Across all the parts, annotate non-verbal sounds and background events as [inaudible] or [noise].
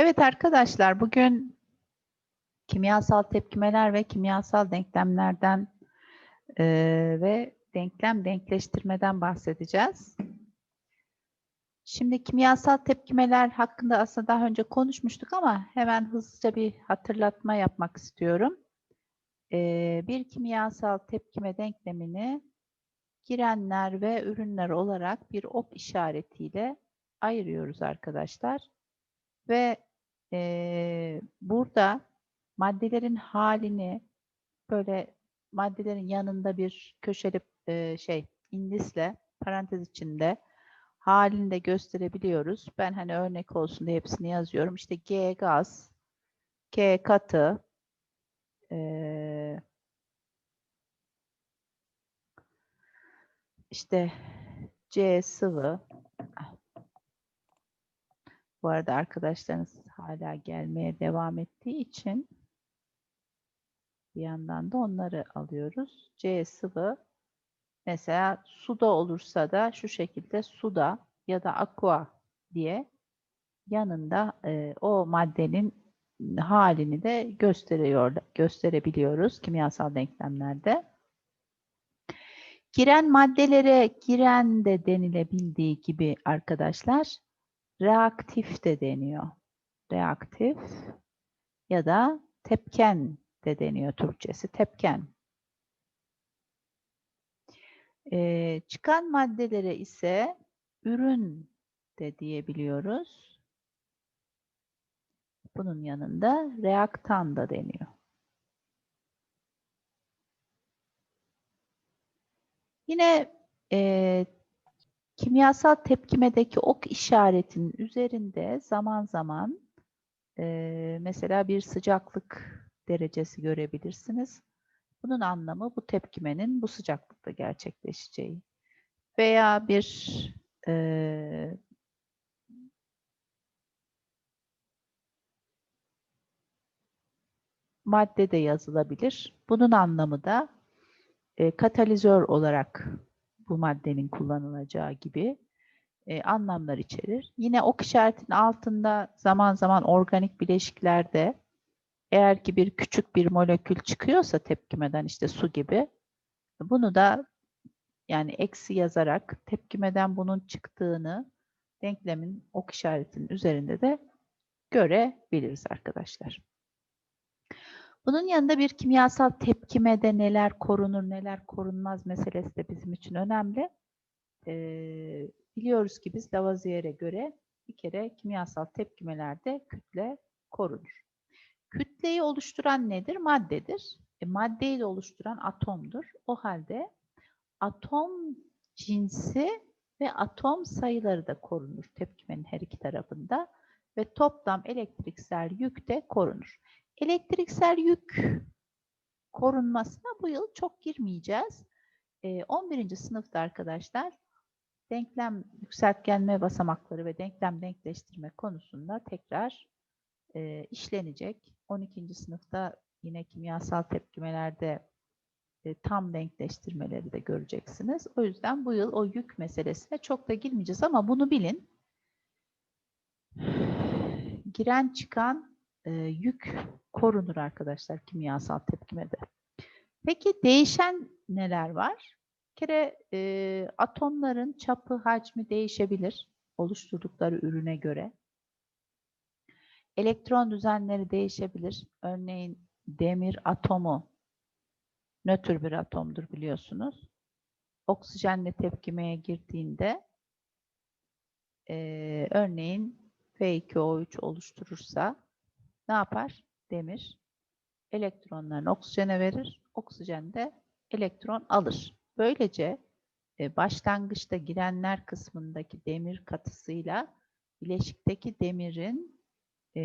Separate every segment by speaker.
Speaker 1: Evet arkadaşlar bugün kimyasal tepkimeler ve kimyasal denklemlerden eee, ve denklem denkleştirmeden bahsedeceğiz. Şimdi kimyasal tepkimeler hakkında aslında daha önce konuşmuştuk ama hemen hızlıca bir hatırlatma yapmak istiyorum. Eee, bir kimyasal tepkime denklemini girenler ve ürünler olarak bir ok işaretiyle ayırıyoruz arkadaşlar. Ve eee, burada maddelerin halini böyle maddelerin yanında bir köşeli eee, şey indisle parantez içinde halini de gösterebiliyoruz. Ben hani örnek olsun diye hepsini yazıyorum. İşte G gaz, K katı, eee, işte C sıvı, Bu arada arkadaşlarınız hala gelmeye devam ettiği için bir yandan da onları alıyoruz. C sıvı mesela suda olursa da şu şekilde suda ya da aqua diye yanında e, o maddenin halini de gösteriyor gösterebiliyoruz kimyasal denklemlerde. Giren maddelere giren de denilebildiği gibi arkadaşlar reaktif de deniyor. Reaktif ya da tepken de deniyor Türkçesi. Tepken. Ee, çıkan maddelere ise ürün de diyebiliyoruz. Bunun yanında reaktan da deniyor. Yine e, Kimyasal tepkimedeki ok işaretinin üzerinde zaman zaman e, mesela bir sıcaklık derecesi görebilirsiniz. Bunun anlamı bu tepkimenin bu sıcaklıkta gerçekleşeceği. Veya bir e, madde de yazılabilir. Bunun anlamı da e, katalizör olarak bu maddenin kullanılacağı gibi e, anlamlar içerir. Yine ok işaretinin altında zaman zaman organik bileşiklerde eğer ki bir küçük bir molekül çıkıyorsa tepkimeden işte su gibi bunu da yani eksi yazarak tepkimeden bunun çıktığını denklemin ok işaretinin üzerinde de görebiliriz arkadaşlar. Bunun yanında bir kimyasal tepkimede neler korunur, neler korunmaz meselesi de bizim için önemli. Ee, biliyoruz ki biz Lavoisier'e göre bir kere kimyasal tepkimelerde kütle korunur. Kütleyi oluşturan nedir? Maddedir. E, maddeyi de oluşturan atomdur. O halde atom cinsi ve atom sayıları da korunur tepkimenin her iki tarafında ve toplam elektriksel yük de korunur. Elektriksel yük korunmasına bu yıl çok girmeyeceğiz. 11. sınıfta arkadaşlar denklem yükseltgenme basamakları ve denklem denkleştirme konusunda tekrar e, işlenecek. 12. sınıfta yine kimyasal tepkimelerde e, tam denkleştirmeleri de göreceksiniz. O yüzden bu yıl o yük meselesine çok da girmeyeceğiz ama bunu bilin. [sighs] Giren çıkan e, yük korunur arkadaşlar kimyasal tepkimede. Peki değişen neler var? Bir kere e, atomların çapı, hacmi değişebilir oluşturdukları ürüne göre. Elektron düzenleri değişebilir. Örneğin demir atomu nötr bir atomdur biliyorsunuz. Oksijenle tepkimeye girdiğinde e, örneğin F2O3 oluşturursa ne yapar? Demir elektronlarını oksijene verir. Oksijen de elektron alır. Böylece e, başlangıçta girenler kısmındaki demir katısıyla bileşikteki demirin e,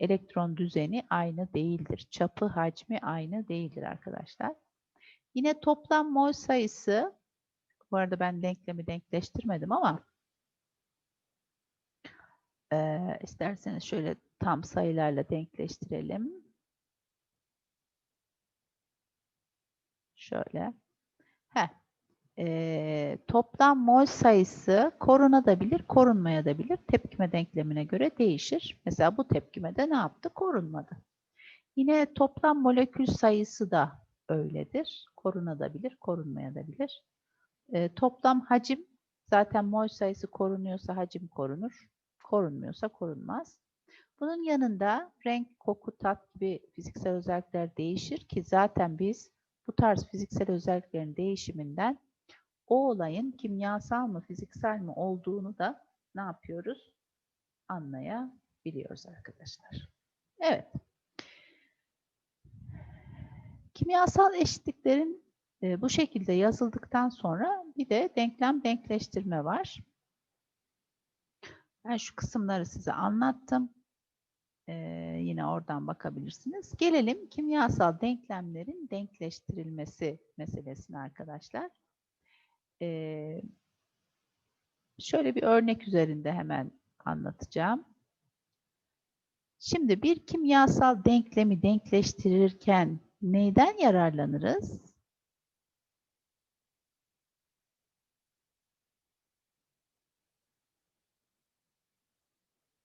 Speaker 1: elektron düzeni aynı değildir. Çapı, hacmi aynı değildir arkadaşlar. Yine toplam mol sayısı, bu arada ben denklemi denkleştirmedim ama e, isterseniz şöyle tam sayılarla denkleştirelim. Şöyle. Heh. e, toplam mol sayısı korunabilir, korunmayabilir. Tepkime denklemine göre değişir. Mesela bu tepkimede ne yaptı? Korunmadı. Yine toplam molekül sayısı da öyledir. Korunabilir, korunmayabilir. E, toplam hacim zaten mol sayısı korunuyorsa hacim korunur. Korunmuyorsa korunmaz. Bunun yanında renk, koku, tat gibi fiziksel özellikler değişir ki zaten biz bu tarz fiziksel özelliklerin değişiminden o olayın kimyasal mı, fiziksel mi olduğunu da ne yapıyoruz? Anlayabiliyoruz arkadaşlar. Evet. Kimyasal eşitliklerin e, bu şekilde yazıldıktan sonra bir de denklem denkleştirme var. Ben şu kısımları size anlattım. Ee, yine oradan bakabilirsiniz. Gelelim kimyasal denklemlerin denkleştirilmesi meselesine arkadaşlar. Ee, şöyle bir örnek üzerinde hemen anlatacağım. Şimdi bir kimyasal denklemi denkleştirirken neyden yararlanırız?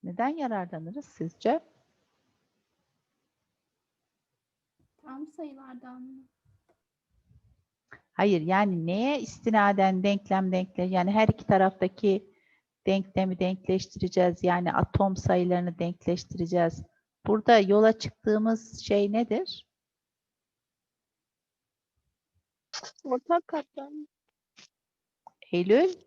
Speaker 1: Neden yararlanırız sizce?
Speaker 2: Tam sayılardan mı?
Speaker 1: Hayır yani neye istinaden denklem denkle yani her iki taraftaki denklemi denkleştireceğiz. Yani atom sayılarını denkleştireceğiz. Burada yola çıktığımız şey nedir?
Speaker 3: Ortak katran.
Speaker 1: Eylül?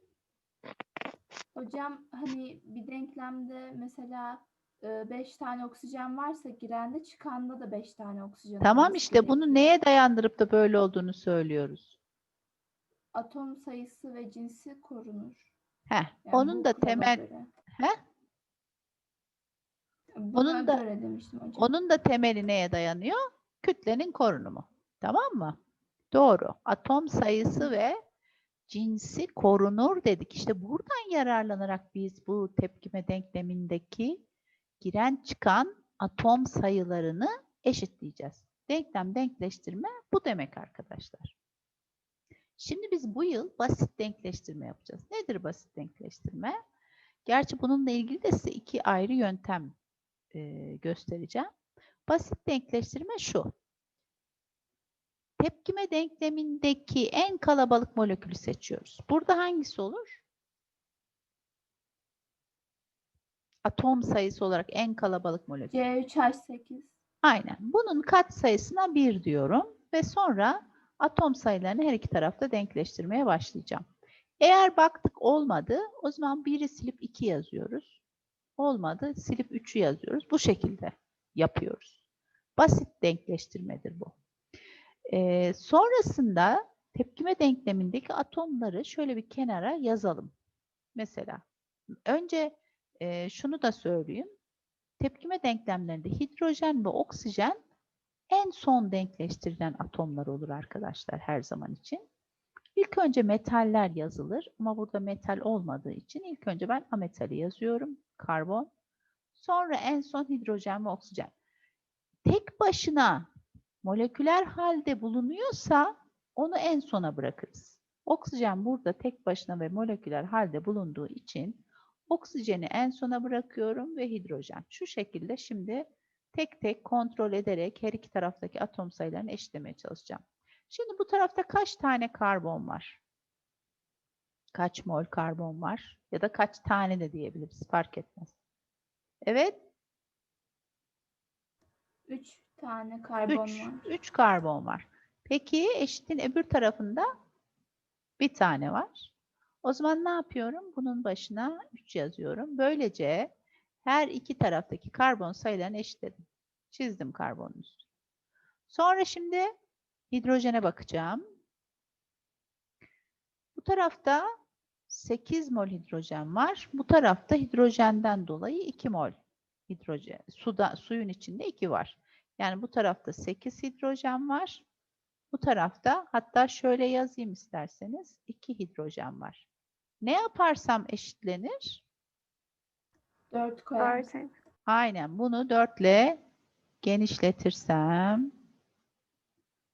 Speaker 2: Hocam hani bir denklemde mesela 5 tane oksijen varsa girende çıkanda da 5 tane oksijen
Speaker 1: Tamam işte bunu
Speaker 2: gerekiyor.
Speaker 1: neye dayandırıp da böyle olduğunu söylüyoruz.
Speaker 2: Atom sayısı ve cinsi korunur.
Speaker 1: Heh,
Speaker 2: Yani
Speaker 1: onun da temel
Speaker 2: göre.
Speaker 1: Heh?
Speaker 2: Buna
Speaker 1: Onun da-. Onun da temeli neye dayanıyor? Kütlenin korunumu. Tamam mı? Doğru. Atom sayısı ve cinsi korunur dedik. İşte buradan yararlanarak biz bu tepkime denklemindeki giren çıkan atom sayılarını eşitleyeceğiz. Denklem denkleştirme bu demek arkadaşlar. Şimdi biz bu yıl basit denkleştirme yapacağız. Nedir basit denkleştirme? Gerçi bununla ilgili de size iki ayrı yöntem göstereceğim. Basit denkleştirme şu. Tepkime denklemindeki en kalabalık molekülü seçiyoruz. Burada hangisi olur? Atom sayısı olarak en kalabalık molekül.
Speaker 2: C3H8
Speaker 1: Aynen. Bunun kat sayısına 1 diyorum ve sonra atom sayılarını her iki tarafta denkleştirmeye başlayacağım. Eğer baktık olmadı, o zaman 1'i silip 2 yazıyoruz. Olmadı, silip 3'ü yazıyoruz. Bu şekilde yapıyoruz. Basit denkleştirmedir bu. Ee, sonrasında tepkime denklemindeki atomları şöyle bir kenara yazalım. Mesela önce e, şunu da söyleyeyim. Tepkime denklemlerinde hidrojen ve oksijen en son denkleştirilen atomlar olur arkadaşlar her zaman için. İlk önce metaller yazılır ama burada metal olmadığı için ilk önce ben ametali yazıyorum. Karbon. Sonra en son hidrojen ve oksijen. Tek başına moleküler halde bulunuyorsa onu en sona bırakırız. Oksijen burada tek başına ve moleküler halde bulunduğu için oksijeni en sona bırakıyorum ve hidrojen. Şu şekilde şimdi tek tek kontrol ederek her iki taraftaki atom sayılarını eşitlemeye çalışacağım. Şimdi bu tarafta kaç tane karbon var? Kaç mol karbon var? Ya da kaç tane de diyebiliriz. Fark etmez. Evet.
Speaker 2: 3 tane karbon
Speaker 1: 3.
Speaker 2: var.
Speaker 1: 3 karbon var. Peki eşitin öbür tarafında bir tane var. O zaman ne yapıyorum? Bunun başına 3 yazıyorum. Böylece her iki taraftaki karbon sayılarını eşitledim. Çizdim karbonun üstünü. Sonra şimdi hidrojene bakacağım. Bu tarafta 8 mol hidrojen var. Bu tarafta hidrojenden dolayı 2 mol hidrojen. Suda, suyun içinde 2 var. Yani bu tarafta 8 hidrojen var. Bu tarafta hatta şöyle yazayım isterseniz 2 hidrojen var. Ne yaparsam eşitlenir?
Speaker 2: 4 koyarız.
Speaker 3: Zaten.
Speaker 1: Aynen bunu 4 ile genişletirsem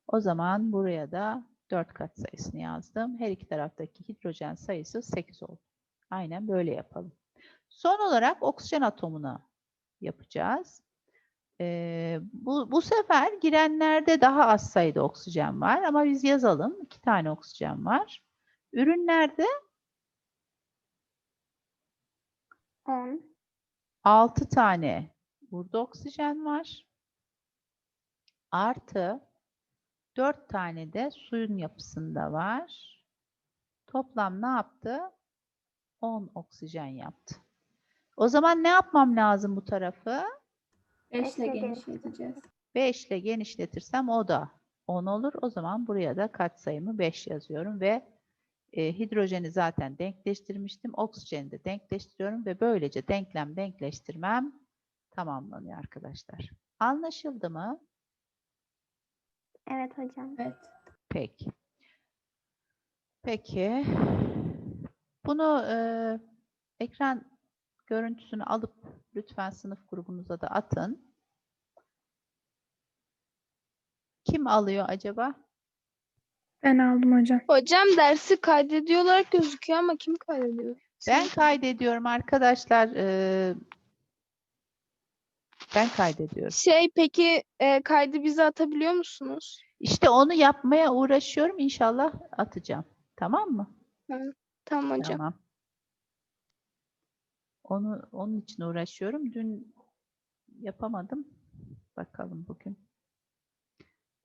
Speaker 1: o zaman buraya da 4 kat sayısını yazdım. Her iki taraftaki hidrojen sayısı 8 oldu. Aynen böyle yapalım. Son olarak oksijen atomunu yapacağız. Ee, bu, bu sefer girenlerde daha az sayıda oksijen var ama biz yazalım. iki tane oksijen var. Ürünlerde
Speaker 3: 10.
Speaker 1: 6 tane burada oksijen var. Artı 4 tane de suyun yapısında var. Toplam ne yaptı? 10 oksijen yaptı. O zaman ne yapmam lazım bu tarafı?
Speaker 2: 5 ile genişleteceğiz.
Speaker 1: 5 ile genişletirsem o da 10 olur. O zaman buraya da katsayımı 5 yazıyorum ve e, hidrojeni zaten denkleştirmiştim. Oksijeni de denkleştiriyorum ve böylece denklem denkleştirmem tamamlanıyor arkadaşlar. Anlaşıldı mı?
Speaker 3: Evet hocam.
Speaker 2: Evet.
Speaker 1: Peki. Peki. Bunu e, ekran görüntüsünü alıp lütfen sınıf grubunuza da atın. Kim alıyor acaba?
Speaker 4: Ben aldım hocam.
Speaker 5: Hocam dersi kaydediyor olarak gözüküyor ama kim kaydediyor?
Speaker 1: Ben kaydediyorum arkadaşlar. e, ben kaydediyorum.
Speaker 5: Şey peki e, kaydı bize atabiliyor musunuz?
Speaker 1: İşte onu yapmaya uğraşıyorum. İnşallah atacağım. Tamam mı?
Speaker 5: Tamam hocam.
Speaker 1: Tamam. Onu onun için uğraşıyorum. Dün yapamadım. Bakalım bugün.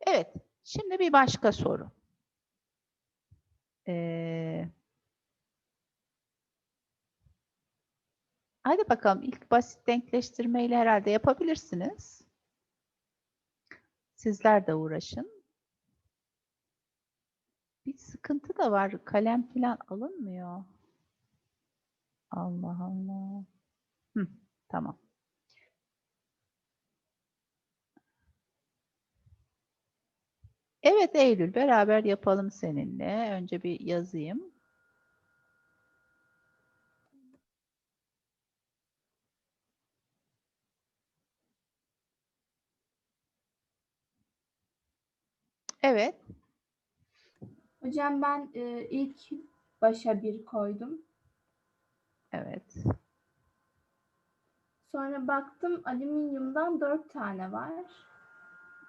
Speaker 1: Evet. Şimdi bir başka soru. Ee, hadi bakalım ilk basit denkleştirmeyle herhalde yapabilirsiniz. Sizler de uğraşın. Bir sıkıntı da var. Kalem falan alınmıyor. Allah Allah. Hı, tamam. Evet Eylül beraber yapalım seninle. Önce bir yazayım. Evet.
Speaker 2: Hocam ben e, ilk başa bir koydum.
Speaker 1: Evet.
Speaker 2: Sonra baktım alüminyumdan 4 tane var.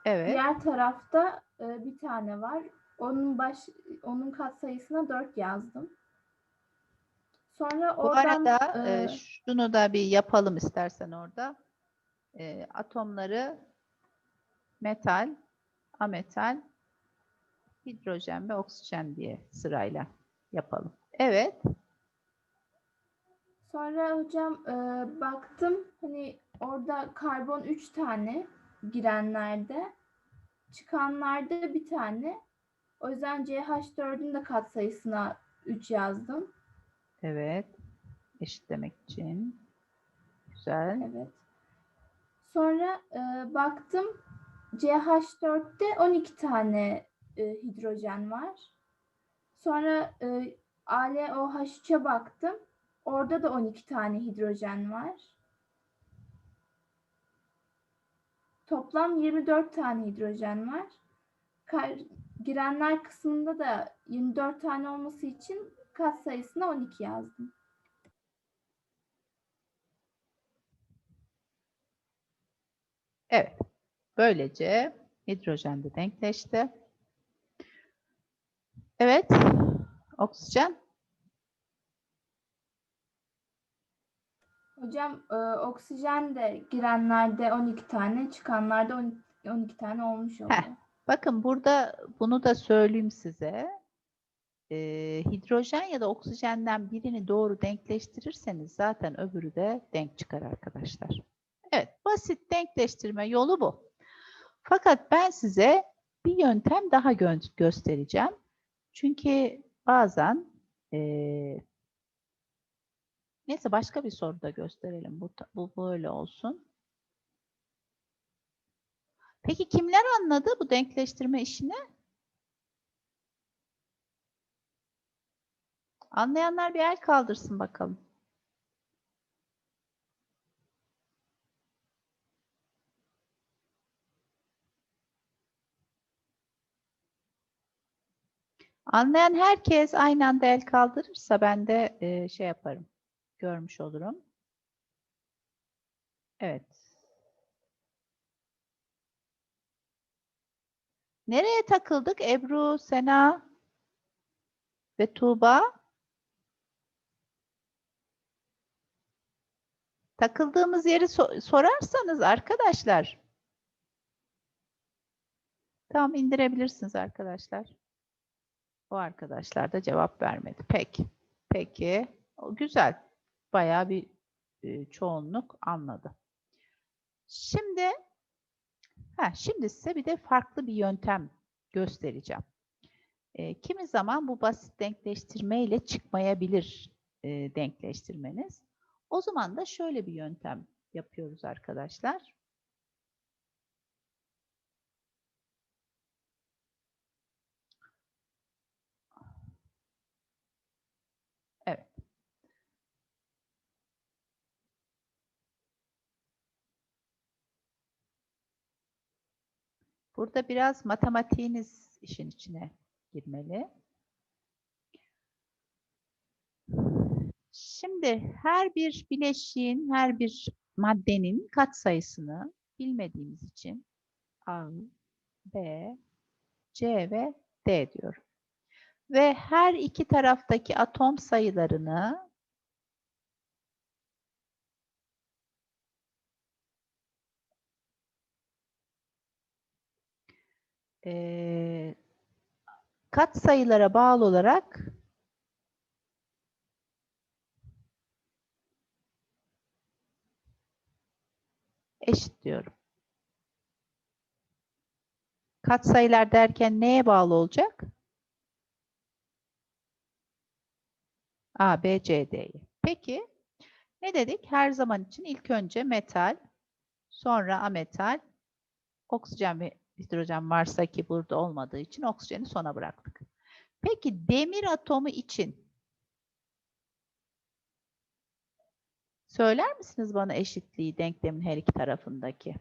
Speaker 1: Evet.
Speaker 2: Diğer tarafta e, bir tane var. Onun baş onun katsayısına 4 yazdım. Sonra
Speaker 1: Bu
Speaker 2: oradan
Speaker 1: arada e,
Speaker 2: e,
Speaker 1: şunu da bir yapalım istersen orada. E, atomları metal, ametal, hidrojen ve oksijen diye sırayla yapalım. Evet.
Speaker 2: Sonra hocam e, baktım hani orada karbon 3 tane girenlerde çıkanlarda bir tane. O yüzden CH4'ün de katsayısına 3 yazdım.
Speaker 1: Evet. Eşitlemek için. Güzel.
Speaker 2: Evet. Sonra e, baktım CH4'te 12 tane e, hidrojen var. Sonra e, ALOH3'e baktım. Orada da 12 tane hidrojen var. Toplam 24 tane hidrojen var. Kar- girenler kısmında da 24 tane olması için kat sayısına 12 yazdım.
Speaker 1: Evet. Böylece hidrojen de denkleşti. Evet. Oksijen.
Speaker 2: Hocam e, oksijen de girenlerde 12 tane, çıkanlarda 12, 12 tane olmuş oluyor.
Speaker 1: Bakın burada bunu da söyleyeyim size. Ee, hidrojen ya da oksijenden birini doğru denkleştirirseniz zaten öbürü de denk çıkar arkadaşlar. Evet, basit denkleştirme yolu bu. Fakat ben size bir yöntem daha gö- göstereceğim. Çünkü bazen eee, neyse başka bir soruda gösterelim. Bu, bu böyle olsun. Peki kimler anladı bu denkleştirme işini? Anlayanlar bir el kaldırsın bakalım. Anlayan herkes aynı anda el kaldırırsa ben de e, şey yaparım. Görmüş olurum. Evet. Nereye takıldık? Ebru, Sena ve Tuğba. Takıldığımız yeri so- sorarsanız arkadaşlar. Tamam indirebilirsiniz arkadaşlar. O arkadaşlar da cevap vermedi. Peki. Peki. O güzel. Bayağı bir e, çoğunluk anladı. Şimdi ha, şimdi size bir de farklı bir yöntem göstereceğim. E, kimi zaman bu basit denkleştirme ile çıkmayabilir e, denkleştirmeniz. O zaman da şöyle bir yöntem yapıyoruz arkadaşlar. Evet. Burada biraz matematiğiniz işin içine girmeli. Şimdi her bir bileşiğin, her bir maddenin katsayısını bilmediğimiz için A, B, C ve D diyorum. Ve her iki taraftaki atom sayılarını eee katsayılara bağlı olarak eşit diyorum. Katsayılar derken neye bağlı olacak? A, B, C, D'yi. Peki ne dedik? Her zaman için ilk önce metal, sonra ametal, oksijen ve hidrojen varsa ki burada olmadığı için oksijeni sona bıraktık. Peki demir atomu için söyler misiniz bana eşitliği denklemin her iki tarafındaki?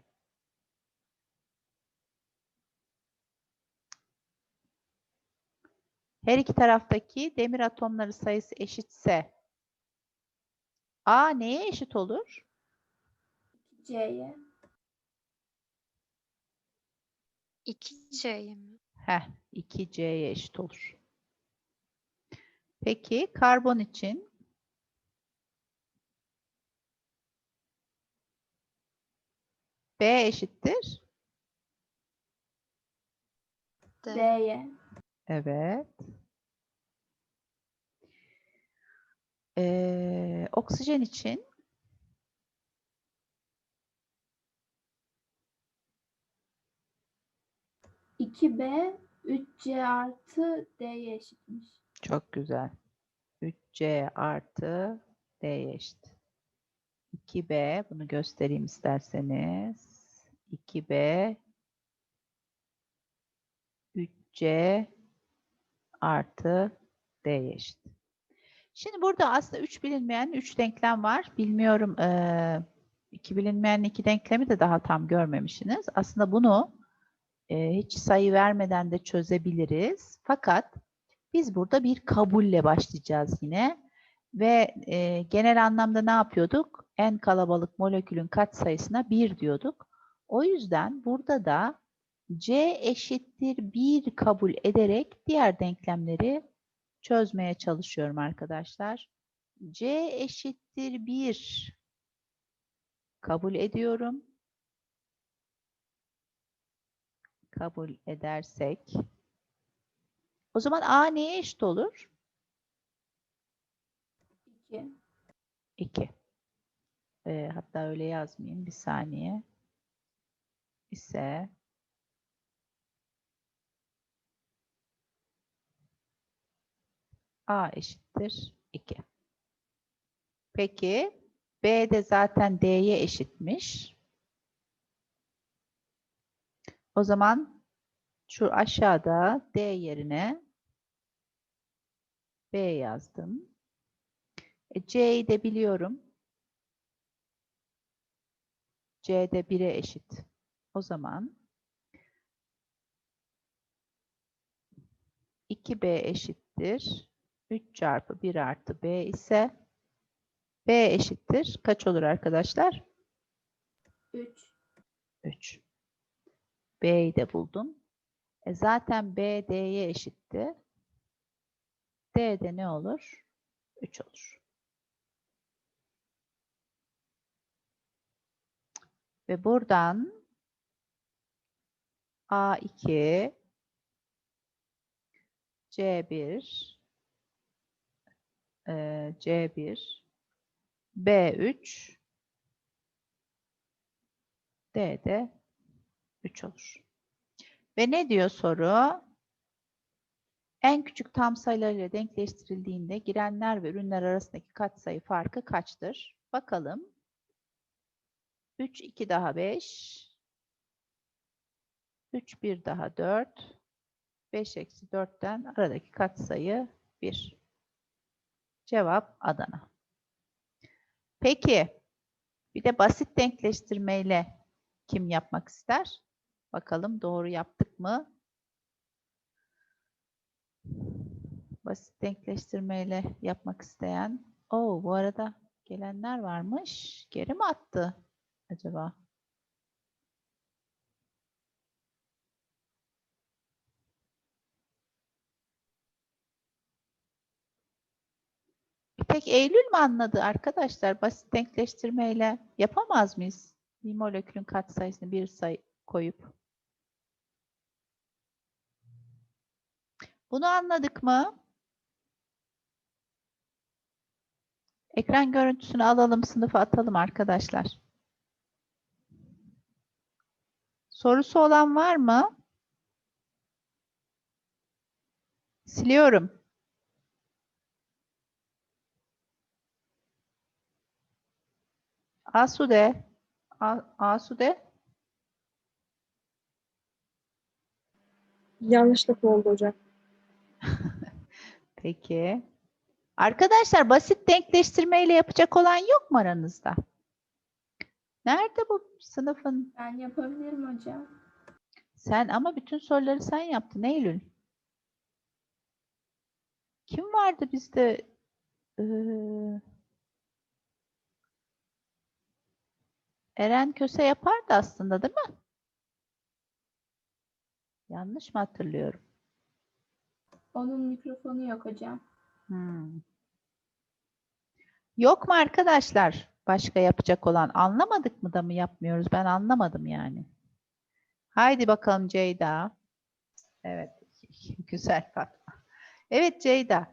Speaker 1: Her iki taraftaki demir atomları sayısı eşitse A neye eşit olur?
Speaker 2: C'ye.
Speaker 5: 2C'ye mi?
Speaker 1: Heh, 2C'ye eşit olur. Peki karbon için B eşittir.
Speaker 5: D.
Speaker 2: D'ye.
Speaker 1: Evet. Ee, oksijen için
Speaker 2: 2B 3C artı D'ye eşitmiş.
Speaker 1: çok güzel. 3C artı D'ye eşit. 2B bunu göstereyim isterseniz. 2B 3C artı D'ye eşit. Şimdi burada aslında 3 bilinmeyen 3 denklem var. Bilmiyorum iki bilinmeyen iki denklemi de daha tam görmemişsiniz. Aslında bunu eee, hiç sayı vermeden de çözebiliriz. Fakat biz burada bir kabulle başlayacağız yine. Ve eee, genel anlamda ne yapıyorduk? En kalabalık molekülün katsayısına 1 diyorduk. O yüzden burada da C eşittir 1 kabul ederek diğer denklemleri çözmeye çalışıyorum arkadaşlar. C eşittir 1 kabul ediyorum. Kabul edersek o zaman A neye eşit olur?
Speaker 2: 2.
Speaker 1: 2. Ee, hatta öyle yazmayayım. Bir saniye. İse A eşittir 2. Peki B de zaten D'ye eşitmiş. O zaman şu aşağıda D yerine B yazdım. E, C'yi de biliyorum. C de 1'e eşit. O zaman 2b eşittir 3 çarpı 1 artı b ise b eşittir kaç olur arkadaşlar?
Speaker 2: 3.
Speaker 1: 3. B'yi de buldum. E zaten B D'ye eşitti. D de ne olur? 3 olur. Ve buradan A2 C1 e, C1 B3 D de 3 olur. Ve ne diyor soru? En küçük tam sayılar ile denkleştirildiğinde girenler ve ürünler arasındaki katsayı farkı kaçtır? Bakalım. 3, 2 daha 5. 3, 1 daha 4. 5 eksi 4'ten aradaki katsayı 1. Cevap Adana. Peki. Bir de basit denkleştirmeyle kim yapmak ister? Bakalım doğru yaptık mı? Basit denkleştirmeyle yapmak isteyen. Oo, bu arada gelenler varmış. Geri mi attı acaba? Tek Eylül mü anladı arkadaşlar? Basit denkleştirmeyle yapamaz mıyız? Bir molekülün katsayısını bir sayı koyup. Bunu anladık mı? Ekran görüntüsünü alalım, sınıfa atalım arkadaşlar. Sorusu olan var mı? Siliyorum. Asude. Asude.
Speaker 4: Yanlışlıkla oldu hocam. [laughs]
Speaker 1: Peki. Arkadaşlar basit denkleştirmeyle yapacak olan yok mu aranızda? Nerede bu sınıfın?
Speaker 2: Ben yapabilirim hocam.
Speaker 1: Sen ama bütün soruları sen yaptın Eylül. Kim vardı bizde? Ee, Eren Köse yapardı aslında değil mi? Yanlış mı hatırlıyorum?
Speaker 2: Onun mikrofonu yok hocam.
Speaker 1: Hmm. Yok mu arkadaşlar başka yapacak olan? Anlamadık mı da mı yapmıyoruz? Ben anlamadım yani. Haydi bakalım Ceyda. Evet. [laughs] Güzel Fatma. Evet Ceyda.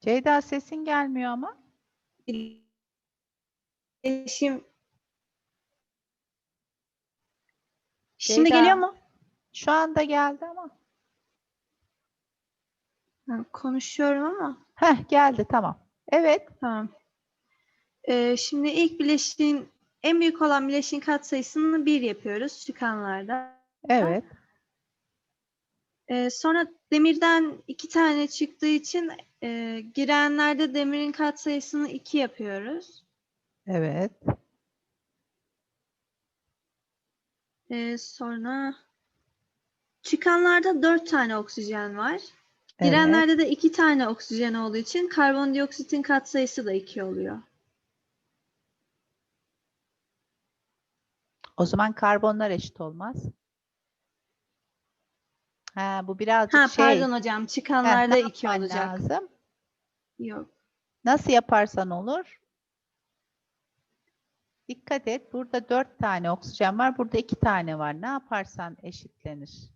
Speaker 1: Ceyda sesin gelmiyor ama.
Speaker 6: Şimdi Şimdi geliyor mu?
Speaker 1: Şu anda geldi ama.
Speaker 6: Ha, konuşuyorum ama.
Speaker 1: Heh geldi tamam. Evet.
Speaker 6: Tamam. Ee, şimdi ilk bileşiğin en büyük olan bileşiğin katsayısını 1 yapıyoruz çıkanlarda.
Speaker 1: Evet.
Speaker 6: Ee, sonra demirden iki tane çıktığı için e, girenlerde demirin katsayısını 2 yapıyoruz.
Speaker 1: Evet.
Speaker 6: Ee, sonra çıkanlarda 4 tane oksijen var. Girenlerde de 2 tane oksijen olduğu için karbondioksitin katsayısı da 2 oluyor.
Speaker 1: O zaman karbonlar eşit olmaz. Ha, bu birazcık
Speaker 6: Ha
Speaker 1: şey.
Speaker 6: pardon hocam
Speaker 1: Ha,
Speaker 6: çıkanlarda 2
Speaker 1: yapman
Speaker 6: olacak.
Speaker 1: lazım?
Speaker 6: Yok.
Speaker 1: Nasıl yaparsan olur. Dikkat et. Burada dört tane oksijen var. Burada iki tane var. Ne yaparsan eşitlenir.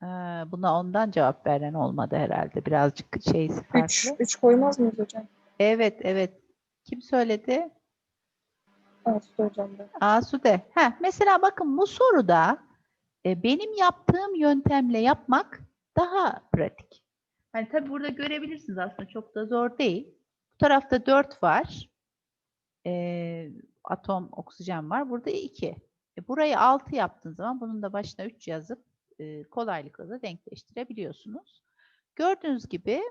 Speaker 1: Ha, buna ondan cevap veren olmadı herhalde. Birazcık şeysi
Speaker 4: 3.
Speaker 1: farklı.
Speaker 4: 3 koymaz mıyız hocam?
Speaker 1: Evet, evet. Kim söyledi?
Speaker 4: Aslı hocam da.
Speaker 1: Asude. Heh, mesela bakın bu soruda e, benim yaptığım yöntemle yapmak daha pratik. Hani tabii burada görebilirsiniz aslında çok da zor değil. Bu tarafta 4 var. E, atom oksijen var. Burada 2. E, burayı 6 yaptığın zaman bunun da başına 3 yazıp e, kolaylıkla da denkleştirebiliyorsunuz. Gördüğünüz gibi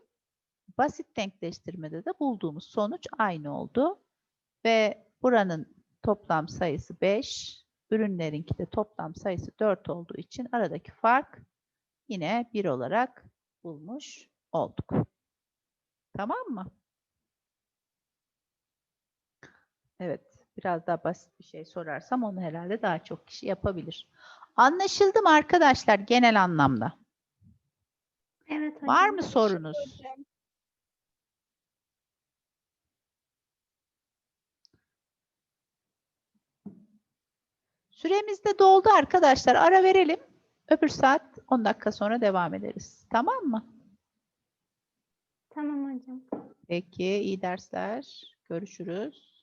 Speaker 1: basit denkleştirmede de bulduğumuz sonuç aynı oldu. Ve buranın toplam sayısı 5, ürünlerinki de toplam sayısı 4 olduğu için aradaki fark yine 1 olarak bulmuş olduk. Tamam mı? Evet, biraz daha basit bir şey sorarsam onu herhalde daha çok kişi yapabilir. Anlaşıldı mı arkadaşlar genel anlamda?
Speaker 3: Evet hocam.
Speaker 1: Var mı sorunuz? Süremiz de doldu arkadaşlar. Ara verelim. Öbür saat 10 dakika sonra devam ederiz. Tamam mı?
Speaker 3: Tamam hocam.
Speaker 1: Peki, iyi dersler. Görüşürüz.